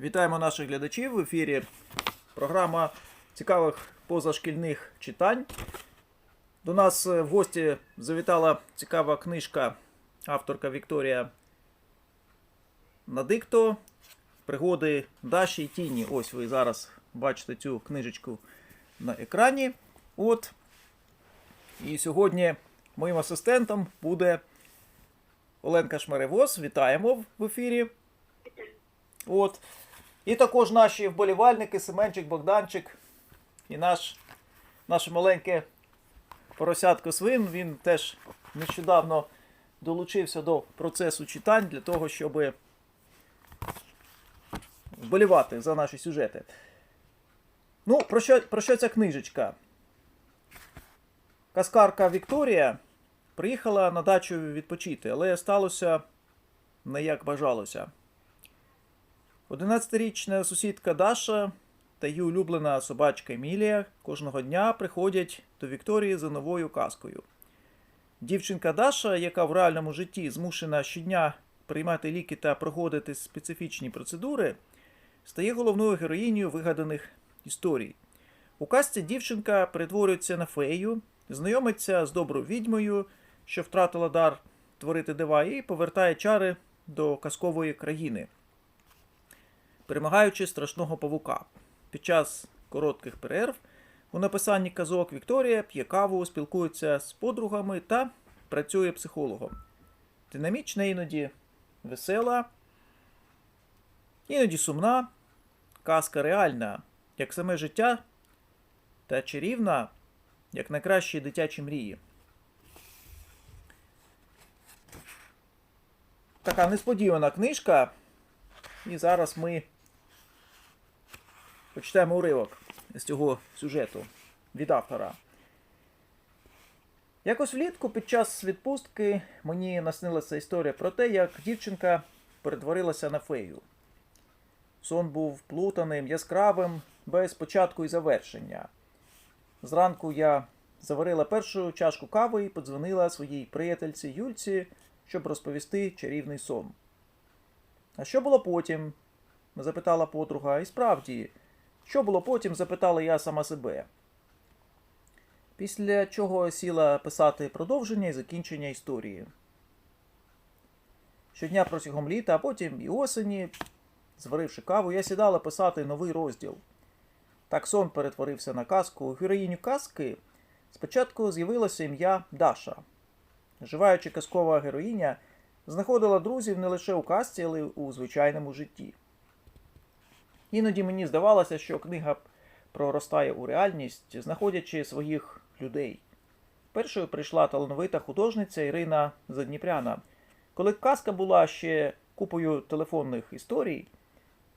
Вітаємо наших глядачів в ефірі. Програма цікавих позашкільних читань. До нас е, в гості завітала цікава книжка авторка Вікторія Надикто. Пригоди Даші і Тіні. Ось ви зараз бачите цю книжечку на екрані. От. І сьогодні моїм асистентом буде Оленка Шмеревоз. Вітаємо в ефірі. От. І також наші вболівальники Семенчик, Богданчик і наш, наше маленьке поросятко свин. Він теж нещодавно долучився до процесу читань для того, щоб вболівати за наші сюжети. Ну, про що, про що ця книжечка? Каскарка Вікторія приїхала на дачу відпочити, але сталося не як бажалося. 11-річна сусідка Даша та її улюблена собачка Емілія кожного дня приходять до Вікторії за новою казкою. Дівчинка Даша, яка в реальному житті змушена щодня приймати ліки та проходити специфічні процедури, стає головною героїнею вигаданих історій. У казці дівчинка перетворюється на фею, знайомиться з доброю відьмою, що втратила дар творити дива, і повертає чари до казкової країни перемагаючи страшного павука. Під час коротких перерв у написанні казок Вікторія п'є каву, спілкується з подругами та працює психологом. Динамічна іноді весела, іноді сумна, казка реальна, як саме життя та чарівна, як найкращі дитячі мрії. Така несподівана книжка. І зараз ми почитаємо уривок з цього сюжету від автора. Якось влітку під час відпустки мені наснилася історія про те, як дівчинка перетворилася на фею. Сон був плутаним, яскравим, без початку і завершення. Зранку я заварила першу чашку кави і подзвонила своїй приятельці Юльці, щоб розповісти чарівний сон. А що було потім? запитала подруга. І справді, що було потім, запитала я сама себе. Після чого сіла писати продовження і закінчення історії. Щодня протягом літа, а потім і осені, зваривши каву, я сідала писати новий розділ. Так сон перетворився на казку. У героїню казки спочатку з'явилося ім'я Даша. Живаючи казкова героїня знаходила друзів не лише у казці, але й у звичайному житті. Іноді мені здавалося, що книга проростає у реальність, знаходячи своїх людей. Першою прийшла талановита художниця Ірина Задніпряна. Коли казка була ще купою телефонних історій,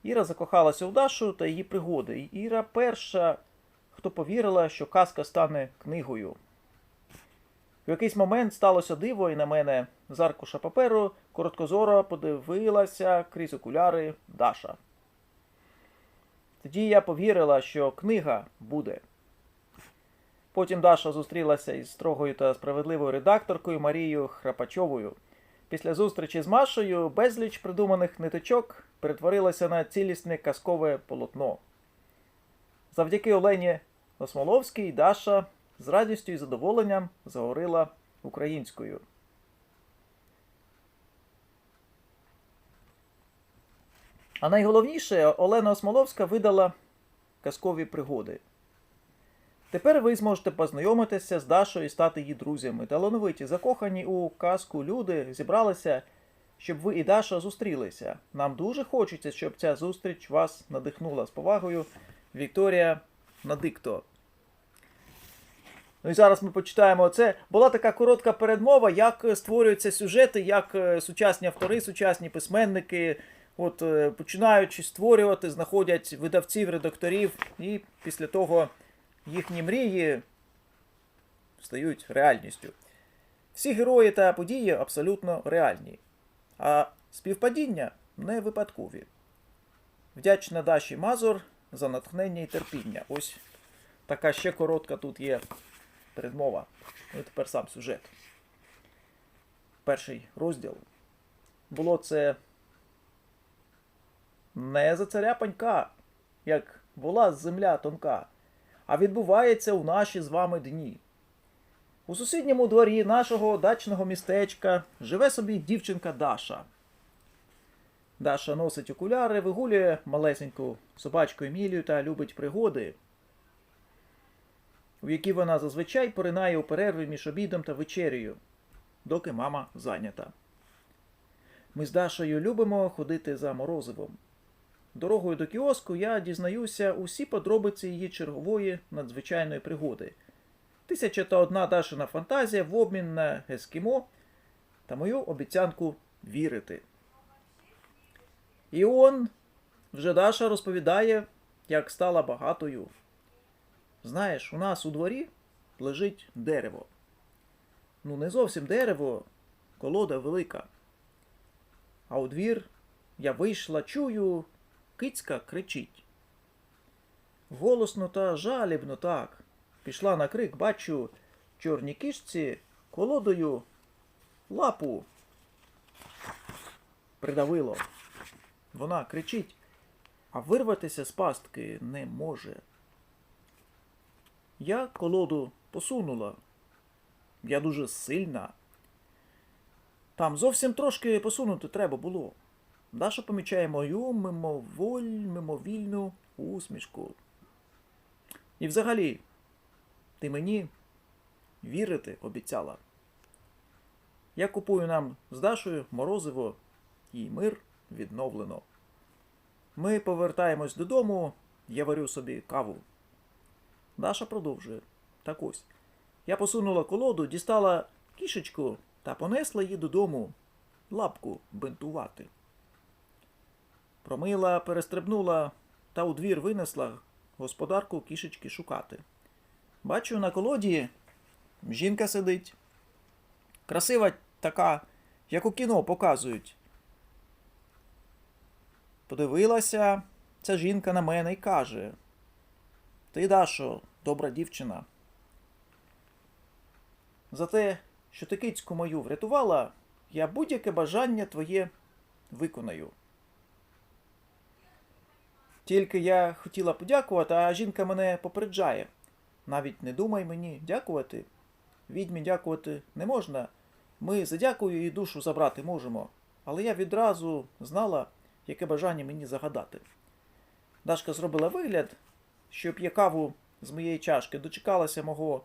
Іра закохалася у Дашу та її пригоди. І Іра перша, хто повірила, що казка стане книгою. В якийсь момент сталося диво, і на мене з аркуша паперу короткозоро подивилася крізь окуляри Даша. Тоді я повірила, що книга буде. Потім Даша зустрілася із строгою та справедливою редакторкою Марією Храпачовою. Після зустрічі з Машею безліч придуманих ниточок перетворилася на цілісне казкове полотно. Завдяки Олені Осмоловській Даша з радістю і задоволенням заговорила українською. А найголовніше, Олена Осмоловська видала казкові пригоди. Тепер ви зможете познайомитися з Дашою і стати її друзями. Талановиті, закохані у казку люди зібралися, щоб ви і Даша зустрілися. Нам дуже хочеться, щоб ця зустріч вас надихнула з повагою. Вікторія Надикто. Ну і зараз ми почитаємо це. Була така коротка передмова, як створюються сюжети, як е, сучасні автори, сучасні письменники, от е, починаючи створювати, знаходять видавців, редакторів, і після того їхні мрії стають реальністю. Всі герої та події абсолютно реальні, а співпадіння не випадкові. Вдячна Даші Мазур за натхнення і терпіння. Ось така ще коротка тут є передмова. Ну і тепер сам сюжет. Перший розділ. Було це не за царя панька, як була земля тонка, а відбувається у наші з вами дні. У сусідньому дворі нашого дачного містечка живе собі дівчинка Даша. Даша носить окуляри, вигулює малесеньку собачку Емілію та любить пригоди, у які вона зазвичай поринає у перерви між обідом та вечерею, доки мама зайнята. Ми з Дашою любимо ходити за морозивом. Дорогою до кіоску я дізнаюся усі подробиці її чергової надзвичайної пригоди. Тисяча та одна Дашина фантазія в обмін на ескімо та мою обіцянку вірити. І он вже Даша розповідає, як стала багатою. Знаєш, у нас у дворі лежить дерево. Ну, не зовсім дерево, колода велика. А у двір я вийшла, чую, кицька кричить. Голосно та жалібно так. Пішла на крик, бачу, чорній кишці колодою лапу придавило. Вона кричить, а вирватися з пастки не може. Я колоду посунула. Я дуже сильна. Там зовсім трошки посунути треба було. Даша помічає мою мимоволь, мимовільну усмішку. І взагалі, ти мені вірити обіцяла. Я купую нам з Дашою морозиво і мир відновлено. Ми повертаємось додому, я варю собі каву. Даша продовжує. Так ось. Я посунула колоду, дістала кішечку та понесла її додому лапку бинтувати. Промила, перестрибнула та у двір винесла господарку кішечки шукати. Бачу, на колоді жінка сидить. Красива така, як у кіно показують. Подивилася ця жінка на мене і каже: Ти, Дашо, добра дівчина. За те, що ти кицьку мою врятувала, я будь-яке бажання твоє виконаю. Тільки я хотіла подякувати, а жінка мене попереджає. Навіть не думай мені дякувати. Відьмі дякувати не можна. Ми за дякую і душу забрати можемо. Але я відразу знала, яке бажання мені загадати. Дашка зробила вигляд, що п'є каву з моєї чашки, дочекалася мого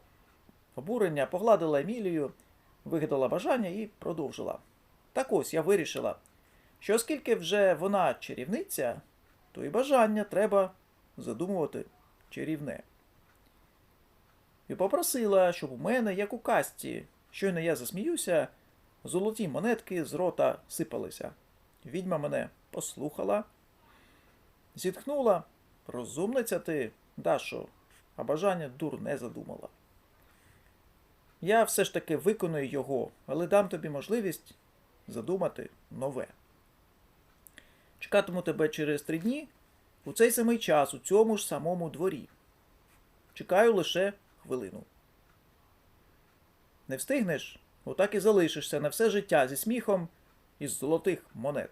обурення, погладила Емілію, вигадала бажання і продовжила. Так ось я вирішила, що оскільки вже вона чарівниця, то і бажання треба задумувати чарівне. І попросила, щоб у мене, як у касті, щойно я засміюся, золоті монетки з рота сипалися. Відьма мене послухала, зітхнула, розумниця ти, Дашо, а бажання дурне задумала. Я все ж таки виконую його, але дам тобі можливість задумати нове. Чекатиму тебе через три дні у цей самий час, у цьому ж самому дворі. Чекаю лише хвилину. Не встигнеш, отак і залишишся на все життя зі сміхом із золотих монет.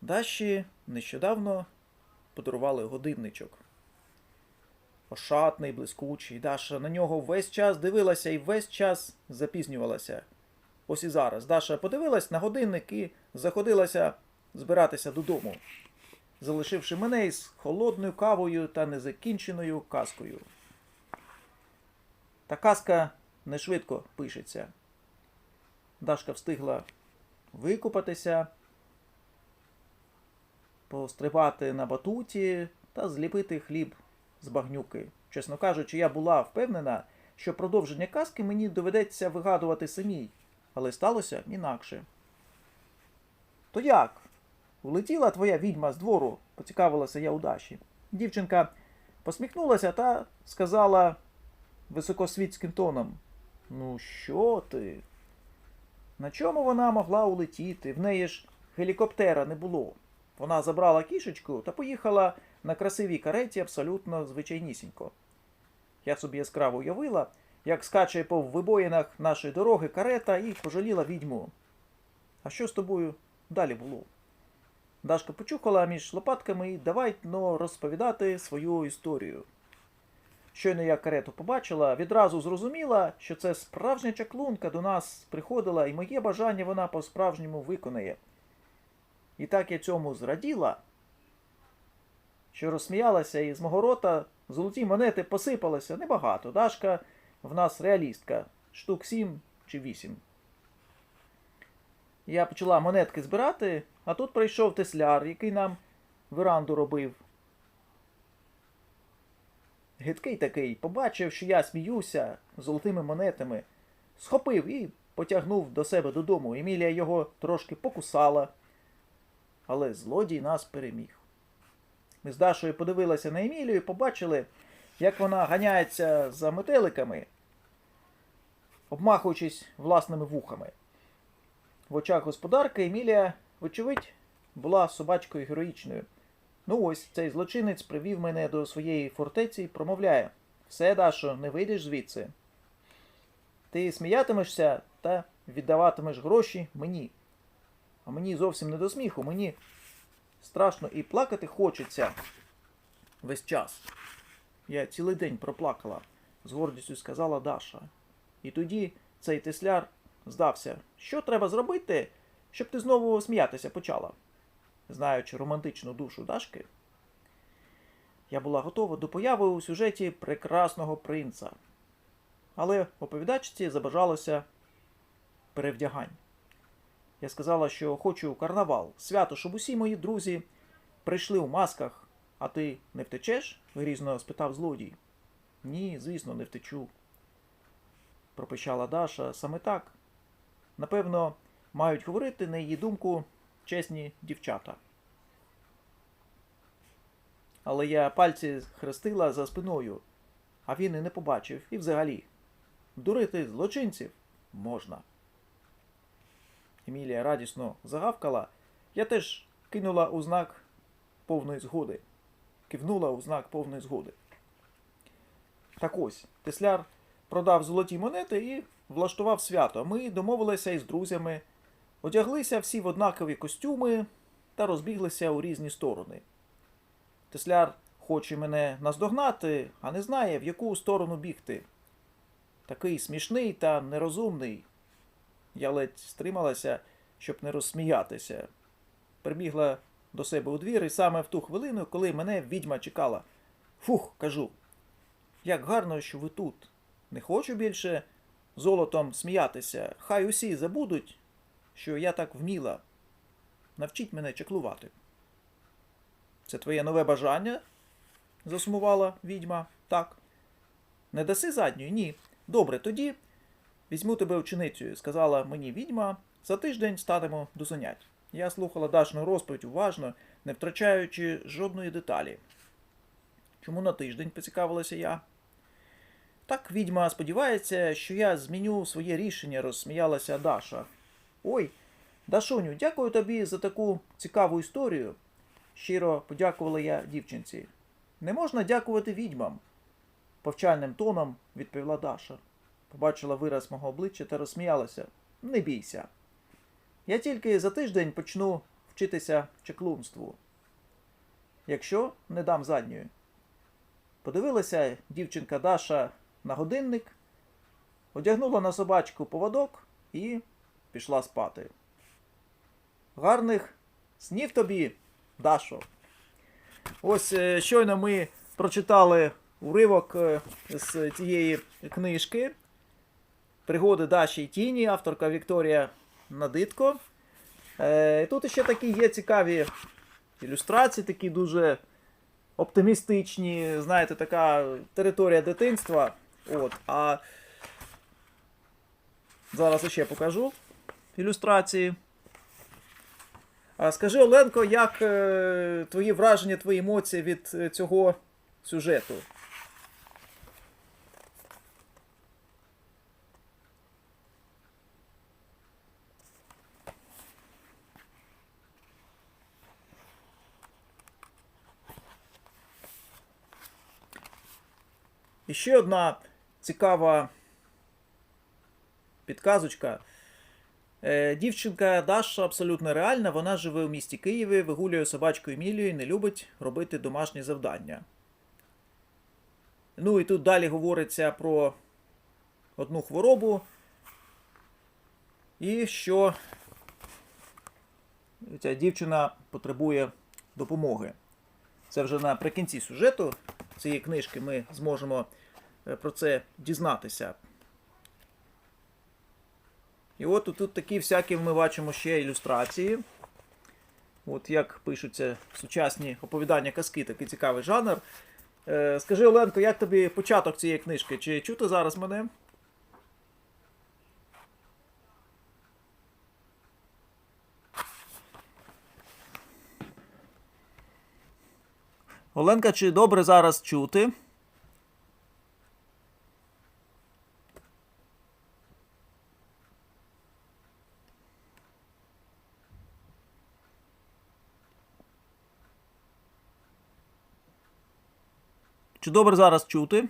Даші нещодавно подарували годинничок. Ошатний, блискучий, Даша на нього весь час дивилася і весь час запізнювалася. Ось і зараз Даша подивилась на годинник і заходилася збиратися додому, залишивши мене із холодною кавою та незакінченою казкою. Та казка не швидко пишеться. Дашка встигла викупатися, пострибати на батуті та зліпити хліб з багнюки. Чесно кажучи, я була впевнена, що продовження казки мені доведеться вигадувати самій, але сталося інакше. То як? Улетіла твоя відьма з двору, поцікавилася я у Даші. Дівчинка посміхнулася та сказала високосвітським тоном: Ну, що ти? На чому вона могла улетіти? В неї ж гелікоптера не було. Вона забрала кішечку та поїхала на красивій кареті абсолютно звичайнісінько. Я собі яскраво уявила, як скаче по вибоїнах нашої дороги карета і пожаліла відьму. А що з тобою далі було? Дашка почухала між лопатками і давай но розповідати свою історію. Щойно я карету побачила, відразу зрозуміла, що це справжня чаклунка до нас приходила, і моє бажання вона по-справжньому виконає. І так я цьому зраділа, що розсміялася, і з мого рота золоті монети посипалися небагато. Дашка в нас реалістка, штук сім чи вісім. Я почала монетки збирати, а тут прийшов тесляр, який нам веранду робив. Гидкий такий, побачив, що я сміюся золотими монетами, схопив і потягнув до себе додому. Емілія його трошки покусала, але злодій нас переміг. Ми з Дашою подивилися на Емілію і побачили, як вона ганяється за метеликами, обмахуючись власними вухами. В очах господарки Емілія, вочевидь, була собачкою героїчною. Ну ось цей злочинець привів мене до своєї фортеці і промовляє: Все, Дашо, не вийдеш звідси. Ти сміятимешся та віддаватимеш гроші мені. А мені зовсім не до сміху, мені страшно і плакати хочеться весь час. Я цілий день проплакала, з гордістю сказала Даша. І тоді цей тесляр здався, що треба зробити, щоб ти знову сміятися почала. Знаючи романтичну душу Дашки, я була готова до появи у сюжеті прекрасного принца. Але оповідачці забажалося перевдягань. Я сказала, що хочу карнавал, свято, щоб усі мої друзі прийшли у масках, а ти не втечеш? грізно спитав злодій. Ні, звісно, не втечу. Пропищала Даша саме так. Напевно, мають говорити, на її думку, чесні дівчата. Але я пальці хрестила за спиною, а він і не побачив, і взагалі. Дурити злочинців можна. Емілія радісно загавкала. Я теж кинула у знак повної згоди. Кивнула у знак повної згоди. Так ось, Тесляр продав золоті монети і влаштував свято. Ми домовилися із друзями, одяглися всі в однакові костюми та розбіглися у різні сторони. Тесляр хоче мене наздогнати, а не знає, в яку сторону бігти. Такий смішний та нерозумний. Я ледь стрималася, щоб не розсміятися. Прибігла до себе у двір і саме в ту хвилину, коли мене відьма чекала. Фух, кажу. Як гарно, що ви тут. Не хочу більше золотом сміятися. Хай усі забудуть, що я так вміла. Навчіть мене чеклувати. Це твоє нове бажання? засумувала відьма. Так. Не даси задньої? Ні. Добре, тоді візьму тебе ученицею, сказала мені відьма. За тиждень станемо до занять. Я слухала Дашну розповідь уважно, не втрачаючи жодної деталі. Чому на тиждень поцікавилася я? Так відьма сподівається, що я зміню своє рішення, розсміялася Даша. Ой, Дашуню, дякую тобі за таку цікаву історію. Щиро подякувала я дівчинці. Не можна дякувати відьмам, повчальним тоном відповіла Даша. Побачила вираз мого обличчя та розсміялася. Не бійся. Я тільки за тиждень почну вчитися чеклунству. Якщо не дам задньої. Подивилася дівчинка Даша на годинник, одягнула на собачку поводок і пішла спати. Гарних снів тобі, Дашо. Ось е, щойно ми прочитали уривок е, з цієї книжки Пригоди Даші і Тіні, авторка Вікторія Надитко. Е, Тут ще такі є цікаві ілюстрації, такі дуже оптимістичні, знаєте, така територія дитинства. От, А зараз ще покажу ілюстрації. А скажи, Оленко, як е, твої враження, твої емоції від е, цього сюжету? І ще одна цікава підказочка. Е, дівчинка Даша абсолютно реальна. Вона живе у місті Києві, вигулює собачку Емілію і не любить робити домашні завдання. Ну і тут далі говориться про одну хворобу. І що ця дівчина потребує допомоги. Це вже наприкінці сюжету цієї книжки ми зможемо про це дізнатися. І от тут такі всякі ми бачимо ще ілюстрації. От як пишуться сучасні оповідання казки, такий цікавий жанр. Е, скажи, Оленко, як тобі початок цієї книжки? Чи чути зараз мене? Оленка, чи добре зараз чути? Чи добре зараз чути?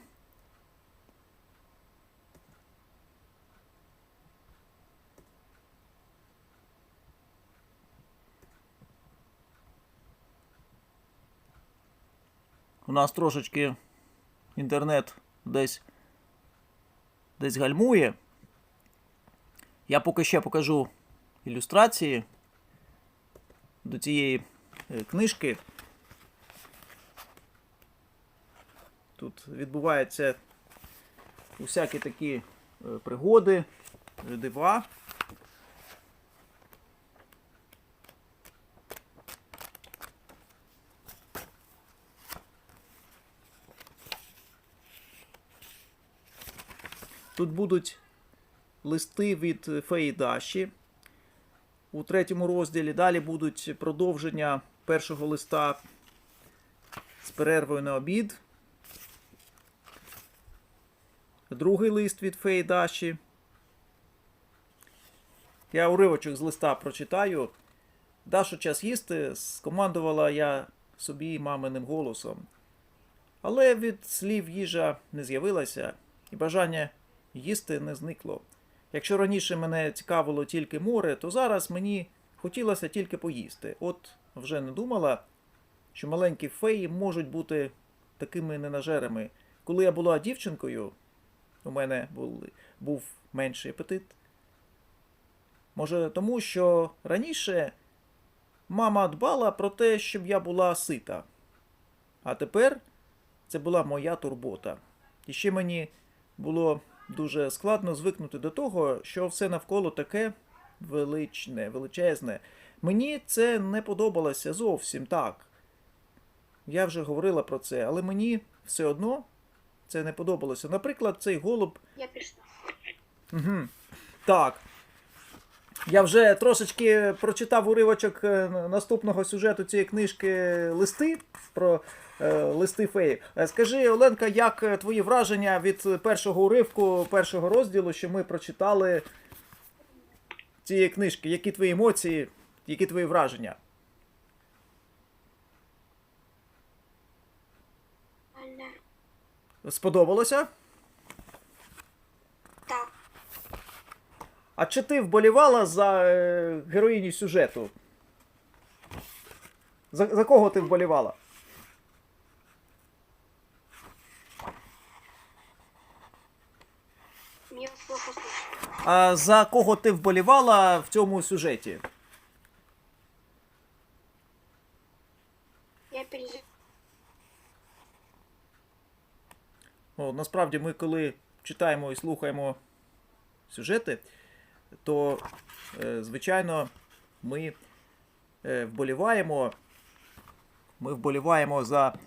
У нас трошечки інтернет десь десь гальмує. Я поки ще покажу ілюстрації до цієї е, книжки. Тут відбуваються усякі такі е, пригоди, дива. Тут будуть листи від Феї Даші у третьому розділі. Далі будуть продовження першого листа з перервою на обід. Другий лист від Феї Даші. Я уривочок з листа прочитаю. Дашу час їсти, скомандувала я собі маминим голосом. Але від слів їжа не з'явилася, і бажання їсти не зникло. Якщо раніше мене цікавило тільки море, то зараз мені хотілося тільки поїсти. От вже не думала, що маленькі феї можуть бути такими ненажерами. Коли я була дівчинкою, у мене був, був менший апетит. Може, тому що раніше мама дбала про те, щоб я була сита. А тепер це була моя турбота. І ще мені було дуже складно звикнути до того, що все навколо таке величне, величезне. Мені це не подобалося зовсім так. Я вже говорила про це, але мені все одно це не подобалося. Наприклад, цей голуб. Я пішла. Угу. Так. Я вже трошечки прочитав уривочок е, наступного сюжету цієї книжки листи про е, листи феї. Е, Скажи, Оленка, як е, твої враження від першого уривку, першого розділу, що ми прочитали цієї книжки? Які твої емоції, які твої враження? Але Сподобалося? так, А чи ти вболівала за е, героїню сюжету? За, за кого ти вболівала? мені плохо слышно. А за кого ти вболівала в цьому сюжеті? Я переживаю. Ну, насправді, ми коли читаємо і слухаємо сюжети, то, е, звичайно, ми е, вболіваємо. Ми вболіваємо за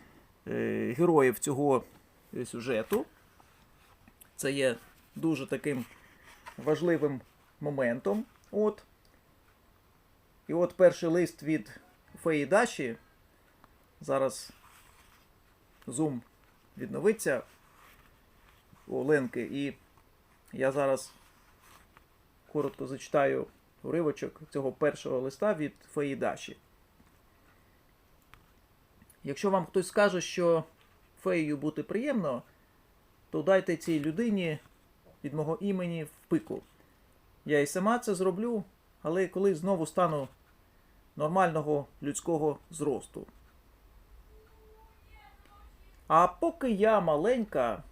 е, героїв цього сюжету. Це є дуже таким важливим моментом. От. І от перший лист від Феї Даші. Зараз зум відновиться Оленки. І я зараз коротко зачитаю уривочок цього першого листа від Феї Даші. Якщо вам хтось скаже, що феєю бути приємно, то дайте цій людині від мого імені в пику. Я і сама це зроблю, але коли знову стану нормального людського зросту. А поки я маленька,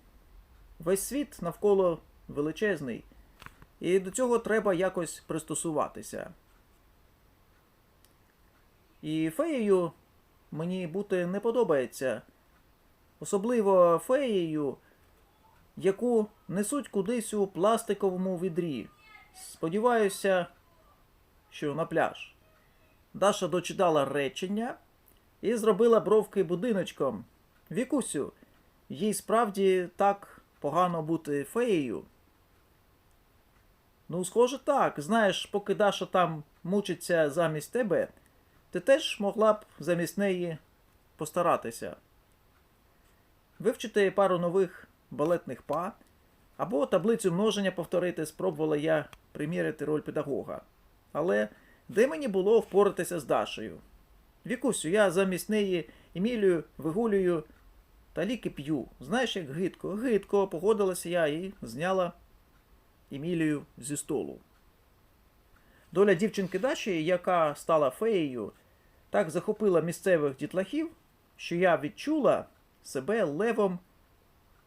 весь світ навколо величезний, і до цього треба якось пристосуватися. І феєю мені бути не подобається. Особливо феєю, яку несуть кудись у пластиковому відрі. Сподіваюся, що на пляж. Даша дочитала речення і зробила бровки будиночком. Вікусю, їй справді так погано бути феєю. Ну, схоже, так. Знаєш, поки Даша там мучиться замість тебе, ти теж могла б замість неї постаратися. Вивчити пару нових балетних па, або таблицю множення повторити, спробувала я приміряти роль педагога. Але де мені було впоратися з Дашею? Вікусю, я замість неї Емілію вигулюю та ліки п'ю. Знаєш, як гидко, гидко, погодилася я і зняла Емілію зі столу. Доля дівчинки Даші, яка стала феєю, так захопила місцевих дітлахів, що я відчула себе левом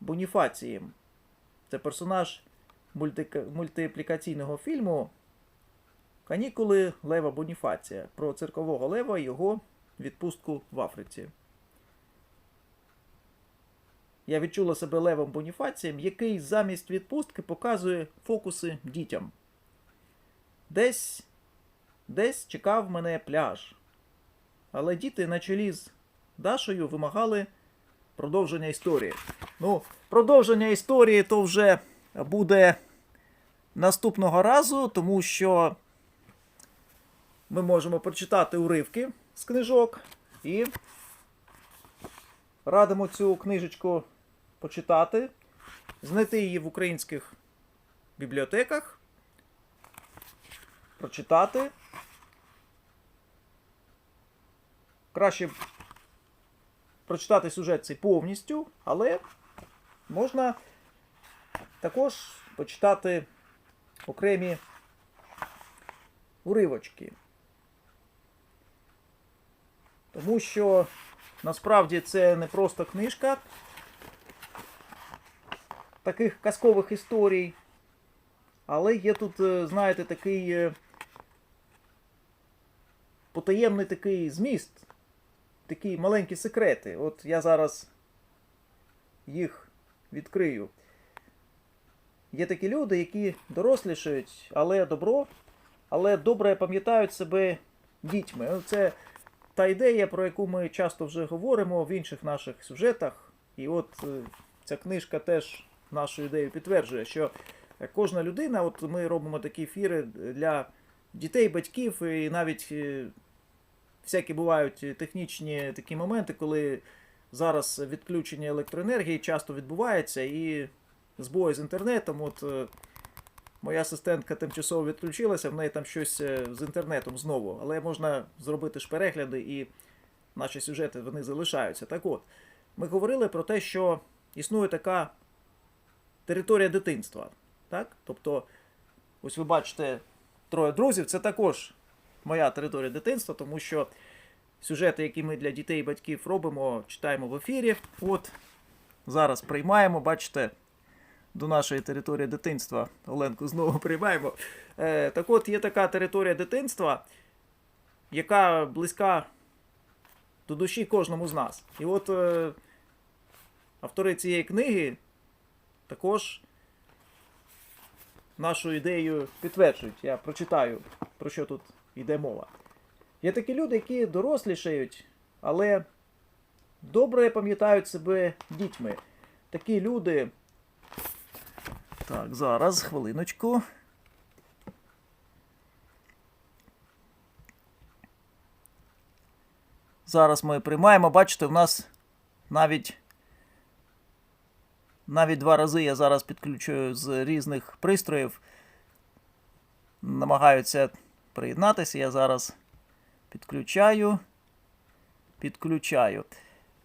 Боніфацієм. Це персонаж мультика- мультиплікаційного фільму Канікули Лева Боніфація про циркового лева і його відпустку в Африці. Я відчула себе левом Боніфацієм, який замість відпустки показує фокуси дітям. Десь, десь чекав мене пляж. Але діти на чолі з Дашою вимагали продовження історії. Ну, продовження історії то вже буде наступного разу, тому що ми можемо прочитати уривки з книжок і радимо цю книжечку почитати, знайти її в українських бібліотеках, прочитати. Краще прочитати сюжет цей повністю, але можна також почитати окремі уривочки. Тому що насправді це не просто книжка таких казкових історій, але є тут, е, знаєте, такий е, потаємний такий зміст, такі маленькі секрети. От я зараз їх відкрию. Є такі люди, які дорослішають, але добро, але добре пам'ятають себе дітьми. Ну, Це та ідея, про яку ми часто вже говоримо в інших наших сюжетах. І от е, ця книжка теж нашу ідею підтверджує, що кожна людина, от ми робимо такі ефіри для дітей, батьків, і навіть е, всякі бувають технічні такі моменти, коли зараз відключення електроенергії часто відбувається і збої з інтернетом. От е, моя асистентка тимчасово відключилася, в неї там щось е, з інтернетом знову, але можна зробити ж перегляди і наші сюжети вони залишаються. Так от, ми говорили про те, що існує така територія дитинства. Так? Тобто, ось ви бачите троє друзів, це також моя територія дитинства, тому що сюжети, які ми для дітей і батьків робимо, читаємо в ефірі. От зараз приймаємо, бачите, до нашої території дитинства. Оленку знову приймаємо. Е, так от є така територія дитинства, яка близька до душі кожному з нас. І от е, автори цієї книги також нашу ідею підтверджують. Я прочитаю, про що тут йде мова. Є такі люди, які дорослішають, але добре пам'ятають себе дітьми. Такі люди. Так, зараз, хвилиночку. Зараз ми приймаємо. Бачите, в нас навіть навіть два рази я зараз підключую з різних пристроїв. Намагаються приєднатися. Я зараз підключаю. Підключаю.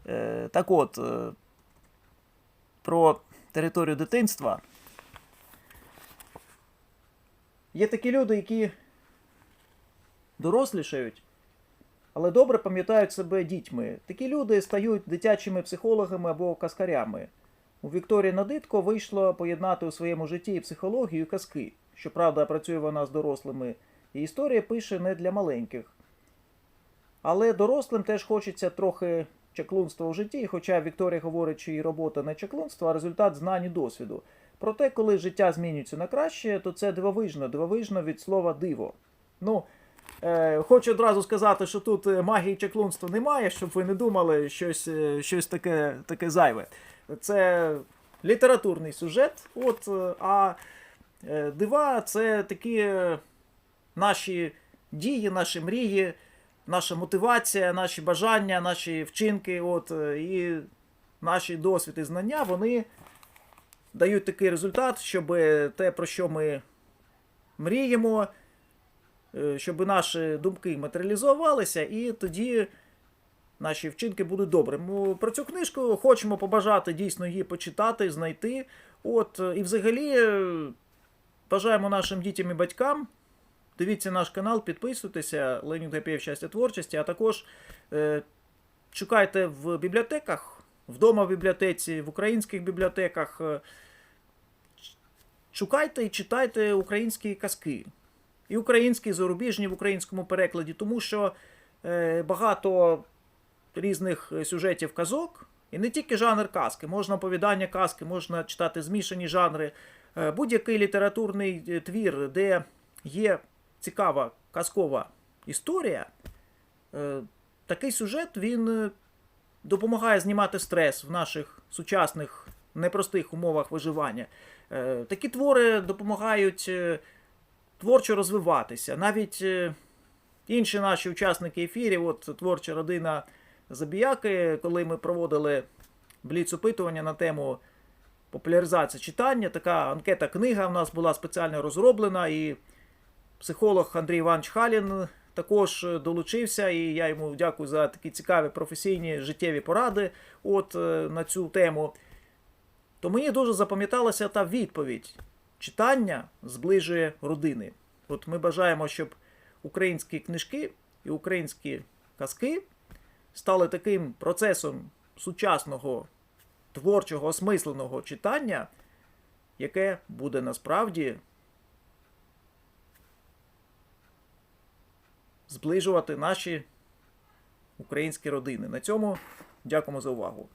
Е, так от, е, про територію дитинства. Є такі люди, які дорослішають, але добре пам'ятають себе дітьми. Такі люди стають дитячими психологами або казкарями. У Вікторії Надитко вийшло поєднати у своєму житті і психологію, і казки. Щоправда, працює вона з дорослими, і історія пише не для маленьких. Але дорослим теж хочеться трохи чаклунства у житті, хоча Вікторія говорить, що її робота не чаклунство, а результат знань і досвіду. Проте, коли життя змінюється на краще, то це дивовижно, дивовижно від слова диво. Ну, е, хочу одразу сказати, що тут е, магії чаклунства немає, щоб ви не думали щось, е, щось таке, таке зайве. Це літературний сюжет, от, е, а е, дива це такі е, наші дії, наші мрії, наша мотивація, наші бажання, наші вчинки, от, і наші досвід і знання, вони дають такий результат, щоб те, про що ми мріємо, щоб наші думки матеріалізувалися, і тоді наші вчинки будуть добрими. Про цю книжку хочемо побажати дійсно її почитати, знайти. От, е, і взагалі е, бажаємо нашим дітям і батькам. Дивіться наш канал, підписуйтеся, Ленін Гапєв щастя творчості, а також е, шукайте в бібліотеках, вдома в бібліотеці, в українських бібліотеках. е, Шукайте і читайте українські казки. І українські, і зарубіжні в українському перекладі, тому що е, багато різних е, сюжетів казок, і не тільки жанр казки, можна оповідання казки, можна читати змішані жанри. Е, Будь-який літературний е, твір, де є цікава казкова історія, такий сюжет він допомагає знімати стрес в наших сучасних непростих умовах виживання. Такі твори допомагають творчо розвиватися. Навіть інші наші учасники ефірів, от творча родина Забіяки, коли ми проводили бліц-опитування на тему популяризації читання, така анкета книга в нас була спеціально розроблена, і психолог Андрій Іванович Халін також долучився, і я йому дякую за такі цікаві професійні життєві поради от, е, на цю тему. То мені дуже запам'яталася та відповідь. Читання зближує родини. От ми бажаємо, щоб українські книжки і українські казки стали таким процесом сучасного творчого осмисленого читання, яке буде насправді зближувати наші українські родини. На цьому дякуємо за увагу.